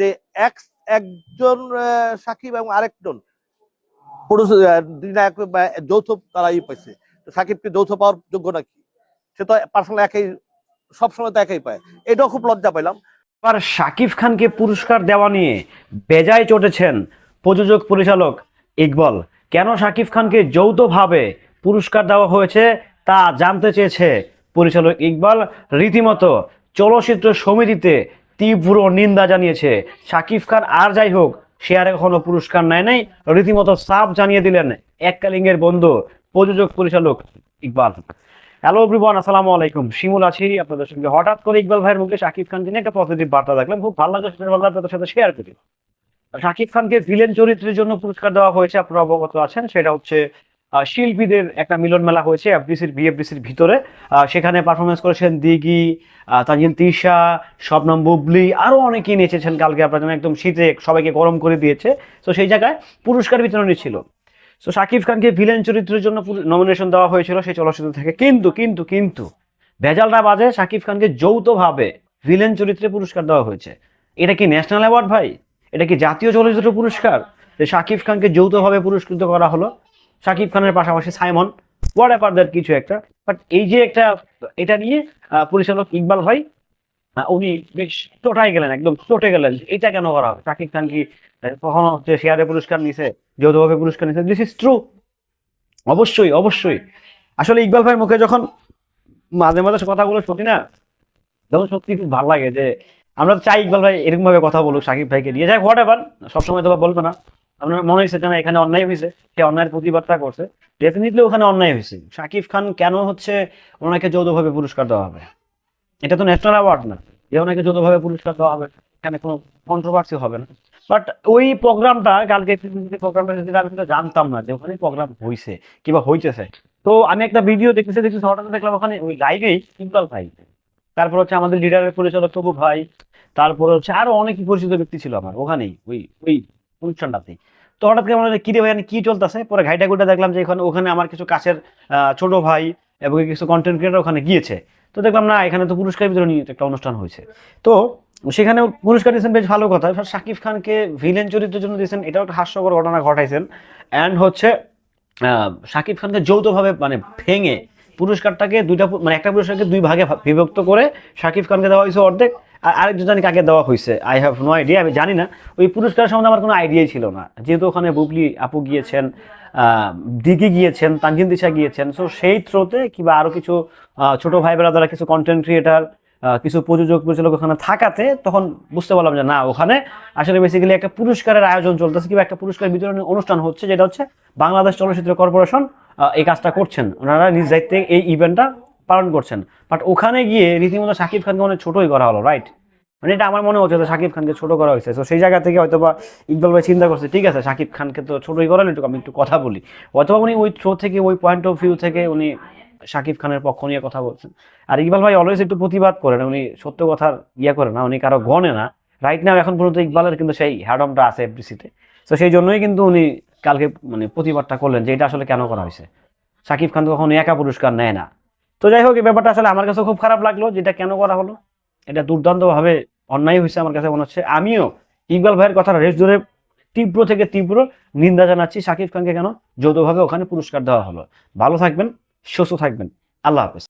যে এক, একজন সাকিব এবং আরেকজন নায়ক যৌথ তারা ই পাইছে সাকিবকে যৌথ পাওয়ার যোগ্য নাকি? সে তো পার্সোনাল একাই, সবসময় তো একাই পায়। এটাও খুব লজ্জা পাইলাম। এবার শাকিব খানকে পুরস্কার দেওয়া নিয়ে বেজায় চটেছেন প্রযোজক, পরিচালক ইকবল। কেন শাকিব খানকে যৌথভাবে পুরস্কার দেওয়া হয়েছে তা জানতে চেয়েছে পরিচালক ইকবাল। রীতিমতো চলচ্চিত্র সমিতিতে তীব্র নিন্দা জানিয়েছে। শাকিব খান আর যাই হোক, সে আর এখনও পুরস্কার নেয় নাই। রীতিমতো সাফ জানিয়ে দিলেন এককালিঙ্গের বন্ধু, প্রযোজক, পরিচালক ইকবাল। হ্যালো এভরিওয়ান আসসালামু আলাইকুম। শিমুল আছি আপনাদের সঙ্গে। হঠাৎ করে ইকবাল ভাইয়ের মুখে শাকিব খানকে নিয়ে একটা পজিটিভ বার্তা দেখলাম খুব ভালো লাগল সেটা ভালো আপনাদের সাথে শেয়ার করি। শাকিব খানকে ভিলেন চরিত্রের জন্য পুরস্কার দেওয়া হয়েছে, আপনারা অবগত আছেন। সেটা হচ্ছে শিল্পীদের একটা মিলন মেলা হয়েছে এফডিসির বিএফডিসির ভিতরে। সেখানে পারফরমেন্স করেছেন দিঘি আহ, তানজিন তিশা শবনম বুবলি আরও অনেকেই নেচেছেন কালকে আপনার জন্য। একদম শীতে সবাইকে গরম করে দিয়েছে। তো সেই জায়গায় পুরস্কার বিতরণী ছিল। তো শাকিব খানকে ভিলেন চরিত্রের জন্য নমিনেশন দেওয়া হয়েছিল সেই চলচ্চিত্র থেকে। কিন্তু কিন্তু কিন্তু ভেজালটা বাজে শাকিব খানকে যৌথভাবে ভিলেন চরিত্রে পুরস্কার দেওয়া হয়েছে। এটা কি ন্যাশনাল অ্যাওয়ার্ড ভাই? এটা কি জাতীয় চলচ্চিত্র পুরস্কার? যে শাকিব খানকে যৌথভাবে পুরস্কৃত করা হলো। শাকিব খানের পাশাপাশি সাইমন হোয়াট এভার দ্যাট কিছু একটা। বাট এই যে একটা, এটা নিয়ে পরিচালক ইকবাল ভাই উনি বেশ চটাই গেলেন, একদম চটে গেলেন। এটা কেন করা হবে শাকিব খান কি কখনো হচ্ছে শেয়ারে পুরস্কার নিছে, যৌথভাবে পুরস্কার নিছে? দিস ইজ ট্রু অবশ্যই অবশ্যই। আসলে ইকবাল ভাইয়ের মুখে যখন মাঝে মাঝে কথাগুলো শুনি না, তখন সত্যি খুব ভালো লাগে যে, আমরা চাই ইকবাল ভাই এরকম ভাবে কথা বলুক সাকিব ভাইকে নিয়ে। যাই হোয়াট এভার সবসময় তো বলবে না। আপনার মনে হয়েছে যে না, এখানে অন্যায় হয়েছে, সে অন্যায়ের প্রতিবাদটা করছে। ডেফিনেটলি ওখানে অন্যায় হয়েছে। শাকিব খান কেন হচ্ছে ওনাকে যৌথভাবে পুরস্কার দেওয়া হবে? এটা তো ন্যাশনাল অ্যাওয়ার্ড না, যে ওনাকে যৌথভাবে পুরস্কার দেওয়া হবে, এখানে কোনো কন্ট্রোভার্সি হবে না। বাট ওই প্রোগ্রামটা কালকে প্রোগ্রামটা সেদিন আমি কিন্তু জানতাম না যে ওখানে প্রোগ্রাম হয়েছে, কিংবা হইতেছে। তো আমি একটা ভিডিও দেখতেছি দেখতেছি, হঠাৎ দেখলাম ওখানে ওই লাইভেই ইকবাল ভাই। তারপর হচ্ছে আমাদের লিডারের পরিচালক তবু ভাই, তারপর হচ্ছে আরও অনেক পরিচিত ব্যক্তি ছিল আমার, ওখানেই, ওই ওই অনুষ্ঠানটাতেই তো হঠাৎ করে মনে হলো, কি রে ভাই কি চলতেছে? পরে ঘাইটা গুটা দেখলাম যে এখানে ওখানে আমার কিছু কাছের ছোট ভাই এবং কিছু কন্টেন্ট ক্রিয়েটার ওখানে গিয়েছে। তো দেখলাম না এখানে তো পুরস্কার বিতরণী একটা অনুষ্ঠান হয়েছে। তো সেখানে পুরস্কার দিয়েছেন বেশ ভালো কথা। শাকিব খানকে ভিলেন চরিত্রের জন্য দিয়েছেন এটাও একটা হাস্যকর ঘটনা ঘটাইছেন। অ্যান্ড হচ্ছে শাকিব খানকে যৌথভাবে মানে ভেঙে পুরস্কারটাকে দুইটা মানে একটা পুরস্কারকে দুই ভাগে বিভক্ত করে শাকিব খানকে দেওয়া হয়েছে অর্ধেক। আর আরেকজন জানি কাকে দেওয়া হয়েছে আই হ্যাভ নো আইডিয়া আমি জানি না। ওই পুরস্কার সম্বন্ধে আমার কোনো আইডিয়াই ছিল না। যেহেতু ওখানে বুবলি আপু গিয়েছেন দিঘি গিয়েছেন, তানজিন দিশা গিয়েছেন সো সেই থ্রোতে কিংবা আরও কিছু ছোটো ভাই বেড়াদারা কিছু কন্টেন্ট ক্রিয়েটার কিছু প্রযোজক, পরিচালক ওখানে থাকাতে তখন বুঝতে পারলাম যে না, ওখানে আসলে বেসিক্যালি একটা পুরস্কারের আয়োজন চলতেছে কিংবা একটা পুরস্কার বিতরণী অনুষ্ঠান হচ্ছে, যেটা হচ্ছে বাংলাদেশ চলচ্চিত্র কর্পোরেশন এই কাজটা করছেন। ওনারা নিজ দায়িত্বে এই ইভেন্টটা পালন করছেন। বাট ওখানে গিয়ে রীতিমতো শাকিব খানকে অনেক ছোটই করা হলো রাইট মানে এটা আমার মনে হচ্ছে যে শাকিব খানকে ছোট করা হয়েছে। তো সেই জায়গা থেকে হয়তো বা ইকবাল ভাই চিন্তা করছে, ঠিক আছে শাকিব খানকে তো ছোটই করালো, একটু আমি একটু কথা বলি। অথবা উনি ওই থ্রো থেকে, ওই পয়েন্ট অফ ভিউ থেকে উনি শাকিব খানের পক্ষ নিয়ে কথা বলছেন। আর ইকবাল ভাই অলওয়েজ একটু প্রতিবাদ করেন, উনি সত্য কথার ইয়ে করে না, উনি কারও গণে না। রাইট নাও এখন পর্যন্ত ইকবালের কিন্তু সেই হ্যাডমটা আছে এফডিসিতে তো। সেই জন্যই কিন্তু উনি কালকে মানে প্রতিবাদটা করলেন যে এটা আসলে কেন করা হয়েছে? শাকিব খান তো কখনো একা পুরস্কার নেয় না। তো যাই হোক, এই ব্যাপারটা আসলে আমার কাছে খুব খারাপ লাগল, যেটা কেন করা হলো, এটা দুর্দান্তভাবে অন্যায় হয়েছে আমার কাছে মনে হচ্ছে। আমিও ইকবাল ভাইয়ের কথা রেস ধরে তীব্র থেকে তীব্র নিন্দা জানাচ্ছি। শাকিব খানকে কেন যৌথভাবে ওখানে পুরস্কার দেওয়া হলো। ভালো থাকবেন, সুস্থ থাকবেন। আল্লাহ হাফেজ।